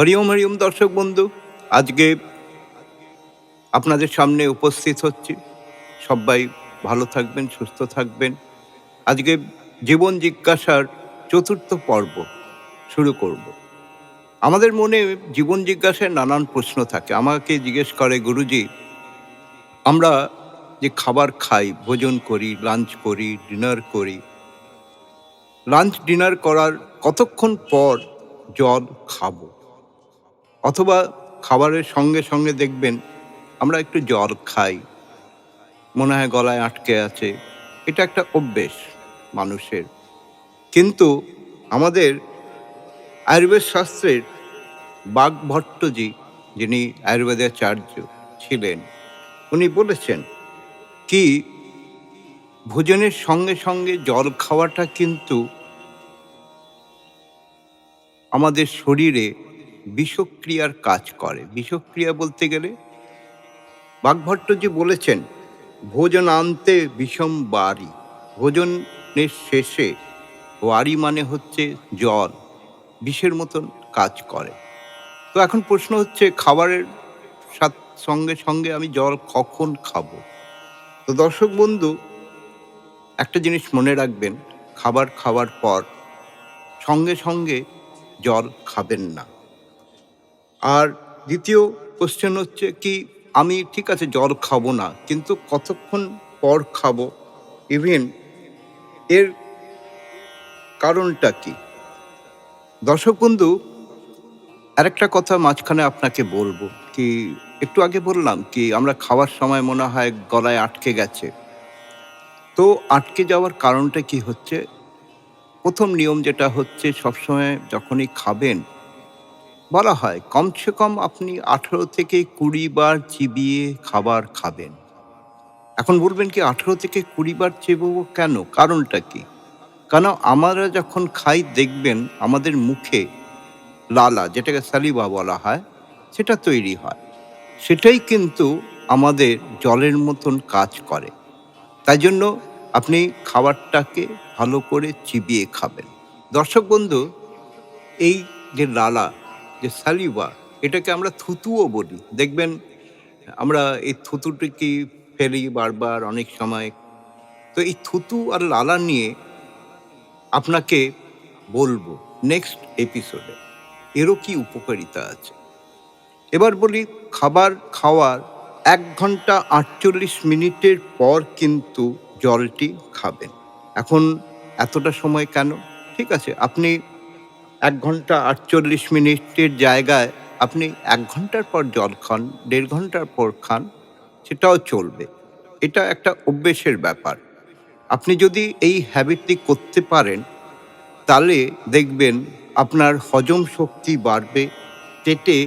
হরিওম হরিওম দর্শক বন্ধু, আজকে আপনাদের সামনে উপস্থিত হচ্ছি। সবাই ভালো থাকবেন, সুস্থ থাকবেন। আজকে জীবন জিজ্ঞাসার চতুর্থ পর্ব শুরু করব। আমাদের মনে জীবন জিজ্ঞাসায় নানান প্রশ্ন থাকে। আমাকে জিজ্ঞেস করে, গুরুজি, আমরা যে খাবার খাই, ভোজন করি, লাঞ্চ করি, ডিনার করি, লাঞ্চ, ডিনার করার কতক্ষণ পর জল খাব? অথবা খাবারের সঙ্গে সঙ্গে দেখবেন আমরা একটু জল খাই, মনে হয় গলায় আটকে আছে। এটা একটা অভ্যেস মানুষের। কিন্তু আমাদের আয়ুর্বেদ শাস্ত্রের বাগভট্টজি যিনি আয়ুর্বেদাচার্য ছিলেন, উনি বলেছেন কি, ভোজনের সঙ্গে সঙ্গে জল খাওয়াটা কিন্তু আমাদের শরীরে বিষক্রিয়ার কাজ করে। বিষক্রিয়া বলতে গেলে বাগভট্টজি বলেছেন, ভোজন আনতে বিষম বাড়ি। ভোজনের শেষে ওয়ারি মানে হচ্ছে জল, বিষের মতন কাজ করে। তো এখন প্রশ্ন হচ্ছে, খাবারের সাথ সঙ্গে সঙ্গে আমি জল কখন খাব? তো দর্শক বন্ধু, একটা জিনিস মনে রাখবেন, খাবার খাওয়ার পর সঙ্গে সঙ্গে জল খাবেন না। আর দ্বিতীয় কোশ্চেন হচ্ছে কি, আমি ঠিক আছে জল খাব না, কিন্তু কতক্ষণ পর খাব? ইভেন এর কারণটা কি? দর্শক বন্ধু, আরেকটা কথা মাঝখানে আপনাকে বলব কি, একটু আগে বললাম কি, আমরা খাওয়ার সময় মনে হয় গলায় আটকে গেছে। তো আটকে যাওয়ার কারণটা কি হচ্ছে? প্রথম নিয়ম যেটা হচ্ছে সবসময় যখনই খাবেন বলা হয়, কমসে কম আপনি আঠেরো থেকে কুড়ি বার চিবিয়ে খাবার খাবেন। এখন বলবেন কি, আঠেরো থেকে কুড়ি বার চিববো কেন? কারণটা কি? কেন আমরা যখন খাই, দেখবেন আমাদের মুখে লালা, যেটাকে সালিবা বলা হয়, সেটা তৈরি হয়। সেটাই কিন্তু আমাদের জলের মতন কাজ করে। তাই জন্য আপনি খাবারটাকে ভালো করে চিবিয়ে খাবেন। দর্শক বন্ধু, এই যে লালা যে সালিবা এটাকে আমরা থুতুও বলি। দেখবেন, আমরা এই থুতুটিকে ফেলি বারবার অনেক সময়। তো এই থুতু আর লালা নিয়ে আপনাকে বলব নেক্সট এপিসোডে এরও কি উপকারিতা আছে? এবার বলি, খাবার খাওয়ার এক ঘণ্টা আটচল্লিশ মিনিটের পর কিন্তু জলটি খাবেন। এখন এতটা সময় কেন? ঠিক আছে, আপনি এক ঘণ্টা আটচল্লিশ মিনিটের জায়গায় আপনি এক ঘণ্টার পর জল খান, দেড় ঘণ্টার পর খান, সেটাও চলবে। এটা একটা অভ্যেসের ব্যাপার। আপনি যদি এই হ্যাবিটটি করতে পারেন, তাহলে দেখবেন আপনার হজম শক্তি বাড়বে, পেটে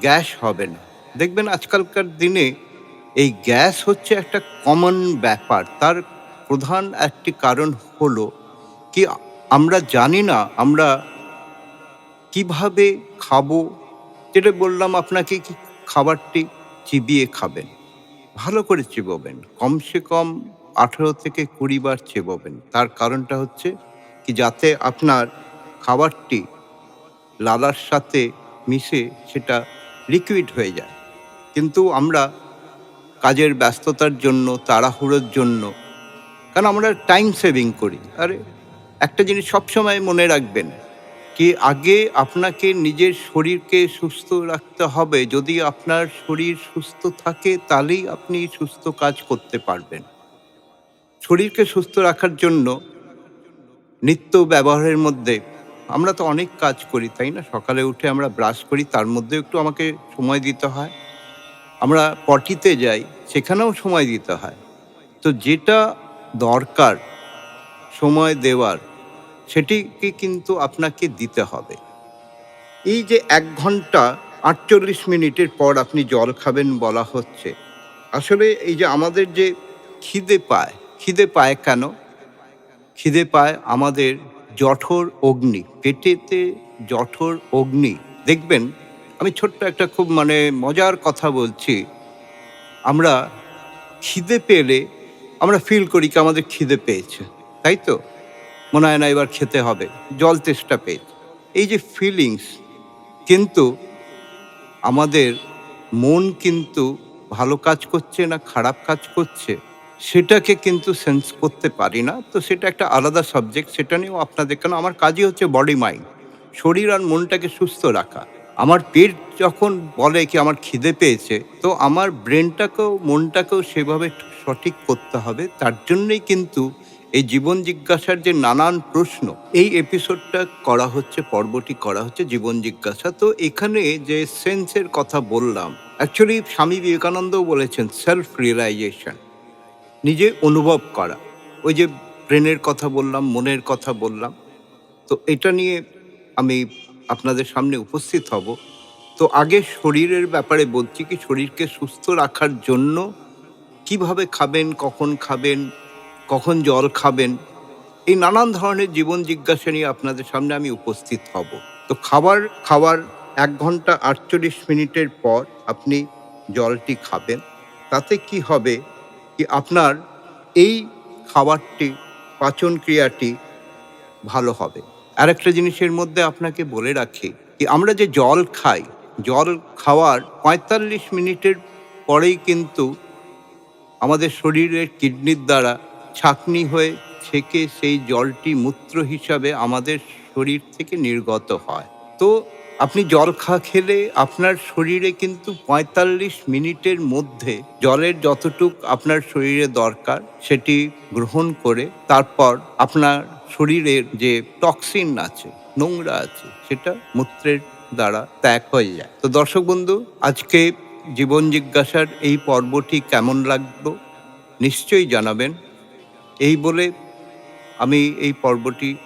গ্যাস হবে না। দেখবেন আজকালকার দিনে এই গ্যাস হচ্ছে একটা কমন ব্যাপার। তার প্রধান একটি কারণ হলো কি, আমরা জানি না, আমরা কীভাবে খাব? যেটা বললাম, আপনাকে কি খাবারটি চিবিয়ে খাবেন? ভালো করে চিবোবেন। কমসে কম আঠেরো থেকে কুড়ি বার চিবোবেন। তার কারণটা হচ্ছে কি, যাতে আপনার খাবারটি লালার সাথে মিশে সেটা লিকুইড হয়ে যায়। কিন্তু আমরা কাজের ব্যস্ততার জন্য, তাড়াহুড়োর জন্য, কারণ আমরা টাইম সেভিং করি। আরে, একটা জিনিস সবসময় মনে রাখবেন কি আগে আপনাকে নিজের শরীরকে সুস্থ রাখতে হবে? যদি আপনার শরীর সুস্থ থাকে, তাহলেই আপনি সুস্থ কাজ করতে পারবেন। শরীরকে সুস্থ রাখার জন্য নিত্য ব্যবহারের মধ্যে আমরা তো অনেক কাজ করি, তাই না? সকালে উঠে আমরা ব্রাশ করি, তার মধ্যে একটু আমাকে সময় দিতে হয়। আমরা পটিতে যাই, সেখানেও সময় দিতে হয়। তো যেটা দরকার, সময় দেওয়ার সেটিকে কিন্তু আপনাকে দিতে হবে। এই যে এক ঘণ্টা আটচল্লিশ মিনিটের পর আপনি জল খাবেন বলা হচ্ছে, আসলে এই যে আমাদের যে খিদে পায় খিদে পায় কেন? খিদে পায় আমাদের জঠর অগ্নি, পেটেতে জঠর অগ্নি। দেখবেন, আমি ছোট্ট একটা খুব মানে মজার কথা বলছি। আমরা খিদে পেলে আমরা ফিল করি কি আমাদের খিদে পেয়েছে, তাই তো? মনে হয় না এবার খেতে হবে। জল তেষ্টা পেয়েছে এই যে ফিলিংস কিন্তু আমাদের মন কিন্তু ভালো কাজ করছে না খারাপ কাজ করছে, সেটাকে কিন্তু সেন্স করতে পারি না। তো সেটা একটা আলাদা সাবজেক্ট সেটা নিয়েও আপনাদের, কেন আমার কাজই হচ্ছে বডি মাইন্ড শরীর আর মনটাকে সুস্থ রাখা। আমার পেট যখন বলে কি আমার খিদে পেয়েছে, তো আমার ব্রেনটাকেও মনটাকেও সেভাবে সঠিক করতে হবে। তার জন্যই কিন্তু এই জীবন জিজ্ঞাসার যে নানান প্রশ্ন, এই এপিসোডটা করা হচ্ছে, পর্বটি করা হচ্ছে জীবন জিজ্ঞাসা। তো এখানে যে সেন্সের কথা বললাম অ্যাকচুয়ালি স্বামী বিবেকানন্দও বলেছেন সেলফ রিয়েলাইজেশন নিজে অনুভব করা। ওই যে ব্রেনের কথা বললাম, মনের কথা বললাম। তো এটা নিয়ে আমি আপনাদের সামনে উপস্থিত হব। তো আগে শরীরের ব্যাপারে বলছি কি, শরীরকে সুস্থ রাখার জন্য কীভাবে খাবেন, কখন খাবেন কখন জল খাবেন? এই নানান ধরনের জীবন জিজ্ঞাসা নিয়ে আপনাদের সামনে আমি উপস্থিত হব। তো খাবার খাওয়ার এক ঘণ্টা আটচল্লিশ মিনিটের পর আপনি জলটি খাবেন। তাতে কি হবে কি আপনার এই খাবারটি, পাচন ক্রিয়াটি ভালো হবে। আর একটা জিনিসের মধ্যে আপনাকে বলে রাখি কি আমরা যে জল খাই, জল খাওয়ার পঁয়তাল্লিশ মিনিটের পরেই কিন্তু আমাদের শরীরের কিডনির দ্বারা ছাকনি হয়ে ছেঁকে সেই জলটি মূত্র হিসাবে আমাদের শরীর থেকে নির্গত হয়। তো আপনি জল খা খেলে আপনার শরীরে কিন্তু পঁয়তাল্লিশ মিনিটের মধ্যে জলের যতটুক আপনার শরীরে দরকার সেটি গ্রহণ করে তারপর আপনার শরীরের যে টক্সিন আছে, নোংরা আছে, সেটা মূত্রের দ্বারা ত্যাগ হয়ে যায়। তো দর্শক বন্ধু, আজকে জীবন জিজ্ঞাসার এই পর্বটি কেমন লাগল? নিশ্চয়ই জানাবেন। এই বলে আমি এই পর্বটি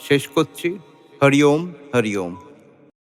শেষ করছি। হরি ওম হরি ওম।